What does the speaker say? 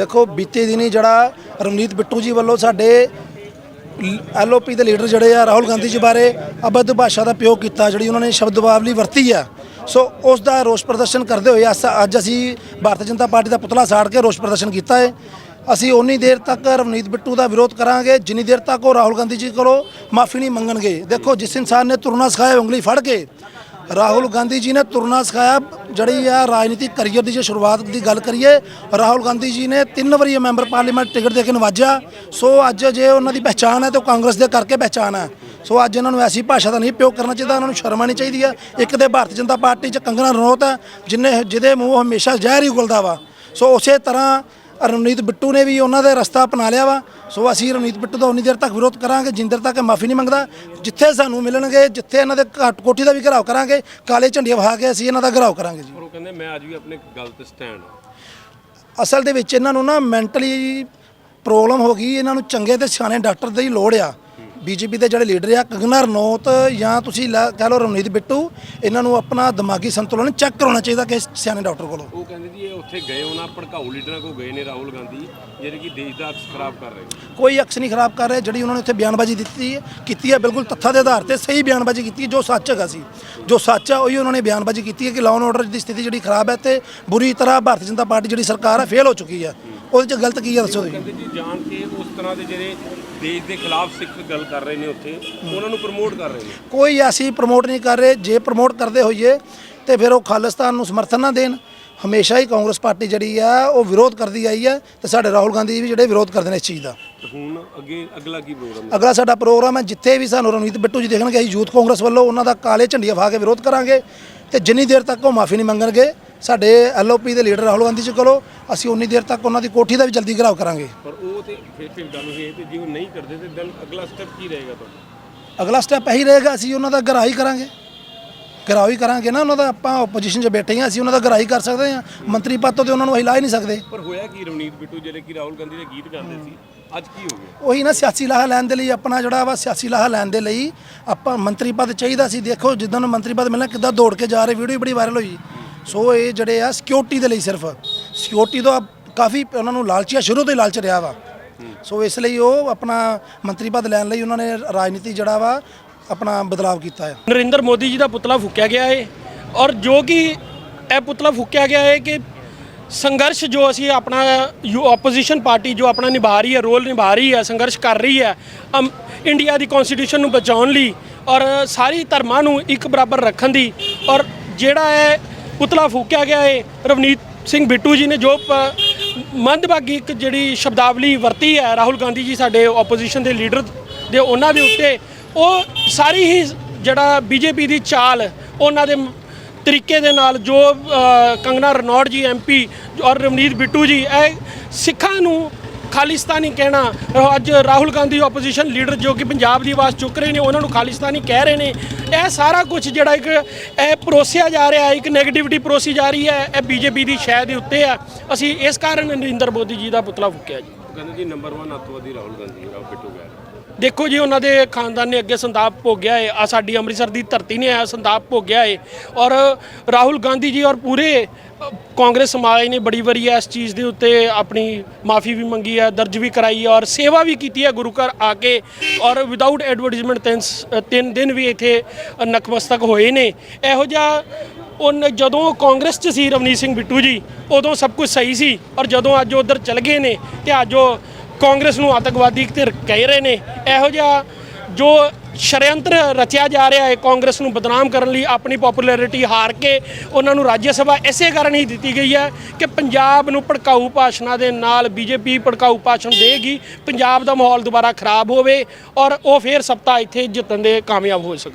ਦੇਖੋ, ਬੀਤੇ ਦਿਨੀ ਜਿਹੜਾ ਰਵਨੀਤ ਬਿੱਟੂ ਜੀ ਵੱਲੋਂ ਸਾਡੇ ਐਲਓਪੀ ਦੇ ਲੀਡਰ ਜਿਹੜੇ ਆ, ਰਾਹੁਲ ਗਾਂਧੀ ਜੀ ਬਾਰੇ ਅਬਦ ਭਾਸ਼ਾ ਦਾ ਪ੍ਰਯੋਗ ਕੀਤਾ, ਜਿਹੜੀ ਉਹਨਾਂ ਨੇ ਸ਼ਬਦਵਾਵਲੀ ਵਰਤੀ ਆ। ਸੋ, ਉਸ ਦਾ ਰੋਸ ਪ੍ਰਦਰਸ਼ਨ ਕਰਦੇ ਹੋਏ ਅਸ- ਅੱਜ ਅਸੀਂ ਭਾਰਤੀ ਜਨਤਾ ਪਾਰਟੀ ਦਾ ਪੁਤਲਾ ਸਾੜ ਕੇ ਰੋਸ ਪ੍ਰਦਰਸ਼ਨ ਕੀਤਾ ਹੈ ਅਸੀਂ ਉਨੀ ਦੇਰ ਤੱਕ ਰਵਨੀਤ ਬਿੱਟੂ ਦਾ ਵਿਰੋਧ ਕਰਾਂਗੇ, ਜਿੰਨੀ ਦੇਰ ਤੱਕ ਉਹ ਰਾਹੁਲ ਗਾਂਧੀ ਜੀ ਕੋਲੋਂ ਮਾਫੀ ਨਹੀਂ ਮੰਗਣਗੇ। ਦੇਖੋ, ਜਿਸ ਇਨਸਾਨ ਨੇ ਤੁਰਨਾ ਸਿਖਾਇਆ, ਉਂਗਲੀ ਫੜ ਕੇ ਰਾਹੁਲ ਗਾਂਧੀ ਜੀ ਨੇ ਤੁਰਨਾ ਸਿਖਾਇਆ। ਜਿਹੜੀ ਆ ਰਾਜਨੀਤਿਕ ਕਰੀਅਰ ਦੀ ਜੇ ਸ਼ੁਰੂਆਤ ਦੀ ਗੱਲ ਕਰੀਏ, ਰਾਹੁਲ ਗਾਂਧੀ ਜੀ ਨੇ ਤਿੰਨ ਵਾਰੀ ਮੈਂਬਰ ਪਾਰਲੀਮੈਂਟ ਟਿਕਟ ਦੇ ਕੇ ਨਵਾਜਿਆ। ਸੋ ਅੱਜ ਜੇ ਉਹਨਾਂ ਦੀ ਪਹਿਚਾਣ ਹੈ ਤਾਂ ਉਹ ਕਾਂਗਰਸ ਦੇ ਕਰਕੇ ਪਹਿਚਾਣ ਹੈ। ਸੋ ਅੱਜ ਇਹਨਾਂ ਨੂੰ ਐਸੀ ਭਾਸ਼ਾ ਦਾ ਨਹੀਂ ਪ੍ਰਯੋਗ ਕਰਨਾ ਚਾਹੀਦਾ ਉਹਨਾਂ ਨੂੰ ਸ਼ਰਮ ਆਉਣੀ ਚਾਹੀਦੀ ਹੈ। ਇੱਕ ਤੇ ਭਾਰਤੀ ਜਨਤਾ ਪਾਰਟੀ 'ਚ ਕੰਗਣਾ ਰਣੌਤ ਹੈ, ਜਿਨੇ ਜਿਹਦੇ ਮੂੰਹ ਹਮੇਸ਼ਾ ਜ਼ਹਿਰ ਹੀ ਗੁਲਦਾ ਵਾ। ਸੋ ਉਸੇ ਤਰ੍ਹਾਂ ਰਵਨੀਤ ਬਿੱਟੂ ਨੇ ਵੀ ਉਹਨਾਂ ਦਾ ਰਸਤਾ ਅਪਣਾ ਲਿਆ ਵਾ। ਸੋ ਅਸੀਂ ਰਵਨੀਤ ਬਿੱਟੂ ਦਾ ਉਨੀ ਦੇਰ ਤੱਕ ਵਿਰੋਧ ਕਰਾਂਗੇ ਜਿੰਨੀ ਦੇਰ ਤੱਕ ਮਾਫੀ ਨਹੀਂ ਮੰਗਦਾ ਜਿੱਥੇ ਸਾਨੂੰ ਮਿਲਣਗੇ ਜਿੱਥੇ ਇਹਨਾਂ ਦੇ ਘੱਟ ਕੋਠੀ ਦਾ ਵੀ ਘਰਾਓ ਕਰਾਂਗੇ ਕਾਲੇ ਝੰਡੀਆਂ ਵਹਾ ਕੇ ਅਸੀਂ ਇਹਨਾਂ ਦਾ ਘਰਾਓ ਕਰਾਂਗੇ ਜੀ। ਪਰ ਉਹ ਕਹਿੰਦੇ ਮੈਂ ਅੱਜ ਵੀ ਆਪਣੇ ਗੱਲ ਤੇ ਸਟੈਂਡ ਅਸਲ ਦੇ ਵਿੱਚ ਇਹਨਾਂ ਨੂੰ ਨਾ ਮੈਂਟਲੀ ਪ੍ਰੋਬਲਮ ਹੋ ਗਈ ਇਹਨਾਂ ਨੂੰ ਚੰਗੇ ਤੇ ਸਿਆਣੇ ਡਾਕਟਰ ਦੀ ਲੋੜ ਆ। ਬੀਜੇਪੀ ਦੇ ਜਿਹੜੇ ਲੀਡਰ ਆ ਕੰਗਨਾ ਰਣੌਤ ਜਾਂ ਤੁਸੀਂ ਲੈ- ਕਹਿ ਲਓ ਰਵਨੀਤ ਬਿੱਟੂ ਇਹਨਾਂ ਨੂੰ ਆਪਣਾ ਦਿਮਾਗੀ ਸੰਤੁਲਨ ਚੈੱਕ ਕਰਾਉਣਾ ਚਾਹੀਦਾ ਕਿ ਸਿਆਣੇ ਡਾਕਟਰ ਕੋਲੋਂ। ਉਹ ਕਹਿੰਦੇ ਜੀ ਇਹ ਉੱਥੇ ਗਏ ਉਹਨਾਂ ਭੜਕਾਊ ਲੀਡਰਾਂ ਕੋਲ ਗਏ ਨੇ ਰਾਹੁਲ ਗਾਂਧੀ ਜਿਹੜੇ ਕਿ ਦੇਸ਼ ਦਾ ਅਕਸ ਖਰਾਬ ਕਰ ਰਹੇ ਨੇ। ਕੋਈ ਅਕਸ ਨਹੀਂ ਖਰਾਬ ਕਰ ਰਿਹਾ ਜਿਹੜੀ ਉਹਨਾਂ ਨੇ ਉੱਥੇ ਬਿਆਨਬਾਜ਼ੀ ਦਿੱਤੀ ਹੈ ਕੀਤੀ ਹੈ ਬਿਲਕੁਲ ਤੱਥਾਂ ਦੇ ਆਧਾਰ ਤੇ ਸਹੀ ਬਿਆਨਬਾਜ਼ੀ ਕੀਤੀ ਹੈ ਜੋ ਸੱਚ ਹੈਗਾ ਸੀ। ਜੋ ਸੱਚ ਹੈ ਉਹੀ ਉਹਨਾਂ ਨੇ ਬਿਆਨਬਾਜ਼ੀ ਕੀਤੀ ਹੈ ਕਿ ਲਾਅ ਐਂਡ ਆਰਡਰ ਦੀ ਸਥਿਤੀ ਜਿਹੜੀ ਖਰਾਬ ਹੈ ਤੇ ਬੁਰੀ ਤਰ੍ਹਾਂ ਭਾਰਤੀ ਜਨਤਾ ਪਾਰਟੀ ਜਿਹੜੀ ਸਰਕਾਰ ਹੈ ਫੇਲ ਹੋ ਚੁੱਕੀ ਹੈ। ਉਹਦੇ 'ਚ ਗਲਤ ਕੀ ਹੈ ਦੱਸੋ ਤੁਸੀਂ ਕਹਿੰਦੇ ਜੀ ਜਾਣ ਕੇ ਉਸ ਤਰ੍ਹਾਂ ਦੇ ਜਿਹੜੇ ਦੇਸ਼ ਦੇ ਖਿਲਾਫ ਸਿੱਖ ਗੱਲ ਕਰ ਰਹੇ ਨੇ ਉੱਥੇ ਉਹਨਾਂ ਨੂੰ ਪ੍ਰਮੋਟ ਕਰ ਰਹੇ ਨੇ। ਕੋਈ ਅਸੀਂ ਪ੍ਰਮੋਟ ਨਹੀਂ ਕਰ ਰਹੇ। ਜੇ ਪ੍ਰਮੋਟ ਕਰਦੇ ਹੋਈਏ ਤੇ ਫਿਰ ਉਹ ਖਾਲਿਸਤਾਨ ਨੂੰ ਸਮਰਥਨ ਨਾ ਦੇਣ। ਹਮੇਸ਼ਾ ਹੀ ਕਾਂਗਰਸ ਪਾਰਟੀ ਜਿਹੜੀ ਆ ਉਹ ਵਿਰੋਧ ਕਰਦੀ ਆਈ ਹੈ ਤੇ ਸਾਡੇ ਰਾਹੁਲ ਗਾਂਧੀ ਵੀ ਜਿਹੜੇ ਵਿਰੋਧ ਕਰਦੇ ਨੇ ਇਸ ਚੀਜ਼ ਦਾ। ਤੇ ਹੁਣ ਅੱਗੇ ਅਗਲਾ ਕੀ ਪ੍ਰੋਗਰਾਮ ਅਗਲਾ ਸਾਡਾ ਪ੍ਰੋਗਰਾਮ ਹੈ ਜਿੱਥੇ ਵੀ ਸਾਨੂੰ ਰਵਨੀਤ ਬਿੱਟੂ ਜੀ ਦੇਖਣਗੇ ਅਸੀਂ ਯੂਥ ਕਾਂਗਰਸ ਵੱਲੋਂ ਉਹਨਾਂ ਦਾ ਕਾਲੇ ਝੰਡੀਆਂ ਫਾ ਕੇ ਵਿਰੋਧ ਕਰਾਂਗੇ ਤੇ ਜਿੰਨੀ ਦੇਰ ਤੱਕ ਉਹ ਮਾਫੀ ਨਹੀਂ ਮੰਗਣਗੇ ਸਾਡੇ ਐਲਓਪੀ ਦੇ ਲੀਡਰ ਰਾਹੁਲ ਗਾਂਧੀ ਜੀ ਕੋਲੋਂ ਅਸੀਂ ਉਨੀ ਦੇਰ ਤੱਕ ਉਹਨਾਂ ਦੀ ਕੋਠੀ ਦਾ ਵੀ ਜਲਦੀ ਘਰਾਓ ਕਰਾਂਗੇ। ਪਰ ਉਹ ਤੇ ਫਿਰ ਫਿਰ ਗੱਲ ਹੋਈ ਤੇ ਜੇ ਉਹ ਨਹੀਂ ਕਰਦੇ ਤੇ ਦਿਨ ਅਗਲਾ ਸਟੈਪ ਕੀ ਰਹੇਗਾ ਤੁਹਾਡਾ? ਅਗਲਾ ਸਟੈਪ ਇਹੀ ਰਹੇਗਾ ਅਸੀਂ ਉਹਨਾਂ ਦਾ ਘਰਾਈ ਕਰਾਂਗੇ। ਘਰਾਓ ਹੀ ਕਰਾਂਗੇ ਨਾ ਉਹਨਾਂ ਦਾ ਆਪਾਂ ਆਪੋਜੀਸ਼ਨ 'ਚ ਬੈਠੇ ਹਾਂ ਅਸੀਂ ਉਹਨਾਂ ਦਾ ਘਰਾਈ ਕਰ ਸਕਦੇ ਹਾਂ। ਮੰਤਰੀ ਪਦ ਤੋਂ ਤੇ ਉਹਨਾਂ ਨੂੰ ਅਸੀਂ ਲਾ ਹੀ ਨਹੀਂ ਸਕਦੇ। ਪਰ ਹੋਇਆ ਕੀ ਰਵਨੀਤ ਬਿੱਟੂ ਜਿਹੜੇ ਕਿ ਰਾਹੁਲ ਗਾਂਧੀ ਦੇ ਗੀਤ ਗਾਉਂਦੇ ਸੀ ਅੱਜ ਕੀ ਹੋ ਗਿਆ? ਉਹੀ ਨਾ ਸਿਆਸੀ ਲਾਹਾ ਲੈਣ ਦੇ ਲਈ ਆਪਣਾ ਜਿਹੜਾ ਵਾ ਸਿਆਸੀ ਲਾਹਾ ਲੈਣ ਦੇ ਲਈ ਆਪਾਂ ਮੰਤਰੀ ਪਦ ਚਾਹੀਦਾ ਸੀ। ਦੇਖੋ ਜਿੱਦਾਂ ਨੂੰ ਮੰਤਰੀ ਪਦ ਮਿਲਣਾ ਕਿੱਦਾਂ ਦੌੜ ਕੇ ਜਾ ਰਹੇ ਵੀਡੀਓ ਬੜੀ ਵਾਇਰਲ ਹੋਈ। ਸੋ ਇਹ ਜਿਹੜੇ ਆ ਸਿਕਿਉਰਿਟੀ ਦੇ ਲਈ ਸਿਰਫ। ਸਿਕਿਉਰਿਟੀ ਤੋਂ ਕਾਫੀ ਉਹਨਾਂ ਨੂੰ ਲਾਲਚੀਆ ਸ਼ੁਰੂ ਤੋਂ ਹੀ ਲਾਲਚ ਰਿਹਾ ਵਾ। ਸੋ ਇਸ ਲਈ ਉਹ ਆਪਣਾ ਮੰਤਰੀ ਪਦ ਲੈਣ ਲਈ ਉਹਨਾਂ ਨੇ ਰਾਜਨੀਤੀ ਜਿਹੜਾ ਵਾ, ਆਪਣਾ ਬਦਲਾਵ ਕੀਤਾ ਹੈ ਨਰਿੰਦਰ ਮੋਦੀ ਜੀ ਦਾ ਪੁਤਲਾ ਫੂਕਿਆ ਗਿਆ ਹੈ ਔਰ ਜੋ ਕਿ ਇਹ ਪੁਤਲਾ ਫੂਕਿਆ ਗਿਆ ਹੈ ਕਿ ਸੰਘਰਸ਼ ਜੋ ਅਸੀਂ ਆਪਣਾ ਆਪੋਜੀਸ਼ਨ ਪਾਰਟੀ ਜੋ ਆਪਣਾ ਨਿਭਾ ਰਹੀ ਹੈ ਰੋਲ ਨਿਭਾ ਰਹੀ ਹੈ, ਸੰਘਰਸ਼ ਕਰ ਰਹੀ ਹੈ, ਅਮ ਇੰਡੀਆ ਦੀ ਕਨਸਟੀਟਿਊਸ਼ਨ ਨੂੰ ਬਚਾਉਣ ਲਈ ਔਰ ਸਾਰੀ ਧਰਮਾਂ ਨੂੰ ਇੱਕ ਬਰਾਬਰ ਰੱਖਣ ਦੀ ਔਰ ਜਿਹੜਾ ਹੈ ਪੁਤਲਾ ਫੂਕਿਆ ਗਿਆ ਹੈ ਰਵਨੀਤ ਸਿੰਘ ਬਿੱਟੂ ਜੀ ਨੇ ਜੋ ਪ- ਮੰਦਭਾਗੀ ਇੱਕ ਜਿਹੜੀ ਸ਼ਬਦਾਵਲੀ ਵਰਤੀ ਹੈ, ਰਾਹੁਲ ਗਾਂਧੀ ਜੀ ਸਾਡੇ ਆਪੋਜੀਸ਼ਨ ਦੇ ਲੀਡਰ ਦੇ ਉਹਨਾਂ ਦੇ ਉੱਤੇ, ਉਹ ਸਾਰੀ ਹੀ ਜਿਹੜਾ ਬੀਜੇਪੀ ਦੀ ਚਾਲ, ਉਹਨਾਂ ਦੇ ਤਰੀਕੇ ਦੇ ਨਾਲ ਜੋ ਕੰਗਨਾ ਰਣੌੜ ਜੀ ਐਮਪੀ ਔਰ ਰਵਨੀਤ ਬਿੱਟੂ ਜੀ, ਇਹ ਸਿੱਖਾਂ ਨੂੰ ਖਾਲਿਸਤਾਨੀ ਕਹਿਣਾ। ਅੱਜ ਰਾਹੁਲ ਗਾਂਧੀ ਆਪੋਜੀਸ਼ਨ ਲੀਡਰ ਜੋ ਕਿ ਪੰਜਾਬ ਦੀ ਆਵਾਜ਼ ਚੁੱਕ ਰਹੇ ਨੇ, ਉਹਨਾਂ ਨੂੰ ਖਾਲਿਸਤਾਨੀ ਕਹਿ ਰਹੇ ਨੇ। ਇਹ ਸਾਰਾ ਕੁਝ ਜਿਹੜਾ ਇੱਕ, ਇਹ ਪਰੋਸਿਆ ਜਾ ਰਿਹਾ ਹੈ ਇੱਕ 네ਗੇਟਿਵਿਟੀ ਪਰੋਸੀ ਜਾ ਰਹੀ ਹੈ, ਇਹ ਬੀਜੇਪੀ ਦੀ ਸ਼ੈ ਦੇ ਉੱਤੇ ਆ ਅਸੀਂ ਇਸ ਕਾਰਨ ਨਰਿੰਦਰ ਮੋਦੀ ਜੀ ਦਾ ਪੁਤਲਾ ਫੂਕਿਆ ਜੀ। ਕਹਿੰਦੇ ਜੀ ਨੰਬਰ 1 ਅੱਤਵਾਦੀ ਰਾਹੁਲ ਗਾਂਧੀ, ਰਾਹੁਲ ਬਿੱਟੂ ਗਿਆ ਦੇਖੋ ਜੀ, ਉਹਨਾਂ ਦੇ ਖਾਨਦਾਨ ਨੇ ਅੱਗੇ ਸੰਤਾਪ ਭੋਗਿਆ ਹੈ ਆ ਸਾਡੀ ਅੰਮ੍ਰਿਤਸਰ ਦੀ ਧਰਤੀ ਨੇ ਆ ਸੰਤਾਪ ਭੋਗਿਆ ਹੈ ਔਰ ਰਾਹੁਲ ਗਾਂਧੀ ਜੀ ਔਰ ਪੂਰੇ ਕਾਂਗਰਸ ਸਮਾਜ ਨੇ ਬੜੀ ਵਾਰੀ ਇਸ ਚੀਜ਼ ਦੇ ਉੱਤੇ ਆਪਣੀ ਮਾਫੀ ਵੀ ਮੰਗੀ ਹੈ, ਦਰਜ ਵੀ ਕਰਾਈ ਹੈ ਔਰ ਸੇਵਾ ਵੀ ਕੀਤੀ ਹੈ ਗੁਰੂ ਘਰ ਆ ਕੇ। ਔਰ ਵਿਦਆਊਟ ਐਡਵਰਟਾਈਜ਼ਮੈਂਟ ਤਿੰਨ ਸ- ਤਿੰਨ ਦਿਨ ਵੀ ਇੱਥੇ ਨਕਮਸਤਕ ਹੋਏ ਨੇ। ਇਹੋ ਜਿਹਾ ਉਹ ਜਦੋਂ ਕਾਂਗਰਸ 'ਚ ਸੀ ਰਵਨੀਤ ਸਿੰਘ ਬਿੱਟੂ ਜੀ, ਉਦੋਂ ਸਭ ਕੁਝ ਸਹੀ ਸੀ, ਔਰ ਜਦੋਂ ਅੱਜ ਉਧਰ ਚਲ ਗਏ ਨੇ ਤੇ ਅੱਜ ਉਹ ਕਾਂਗਰਸ ਨੂੰ ਆਤੰਕਵਾਦੀ ਧਿਰ ਕਹਿ ਰਹੇ ਨੇ, ਇਹੋ ਜਿਹਾ ਜੋ ਸ਼ਰਯੰਤਰ ਰਚਿਆ ਜਾ ਰਿਹਾ ਹੈ ਕਾਂਗਰਸ ਨੂੰ ਬਦਨਾਮ ਕਰਨ ਲਈ, ਆਪਣੀ ਪਪੂਲੈਰਿਟੀ ਹਾਰ ਕੇ ਉਹਨਾਂ ਨੂੰ ਰਾਜ ਸਭਾ ਇਸੇ ਕਾਰਨ ਹੀ ਦਿੱਤੀ ਗਈ ਹੈ ਕਿ ਪੰਜਾਬ ਨੂੰ ਭੜਕਾਊ ਭਾਸ਼ਣਾਂ ਦੇ ਨਾਲ ਬੀਜੇਪੀ ਭੜਕਾਊ ਭਾਸ਼ਣ ਦੇਗੀ, ਪੰਜਾਬ ਦਾ ਮਾਹੌਲ ਦੁਬਾਰਾ ਖਰਾਬ ਹੋਵੇ ਔਰ ਉਹ ਫੇਰ ਸੱਤਾ ਇੱਥੇ ਜਿੱਤਣ ਦੇ ਕਾਮਯਾਬ ਹੋ ਸਕੇ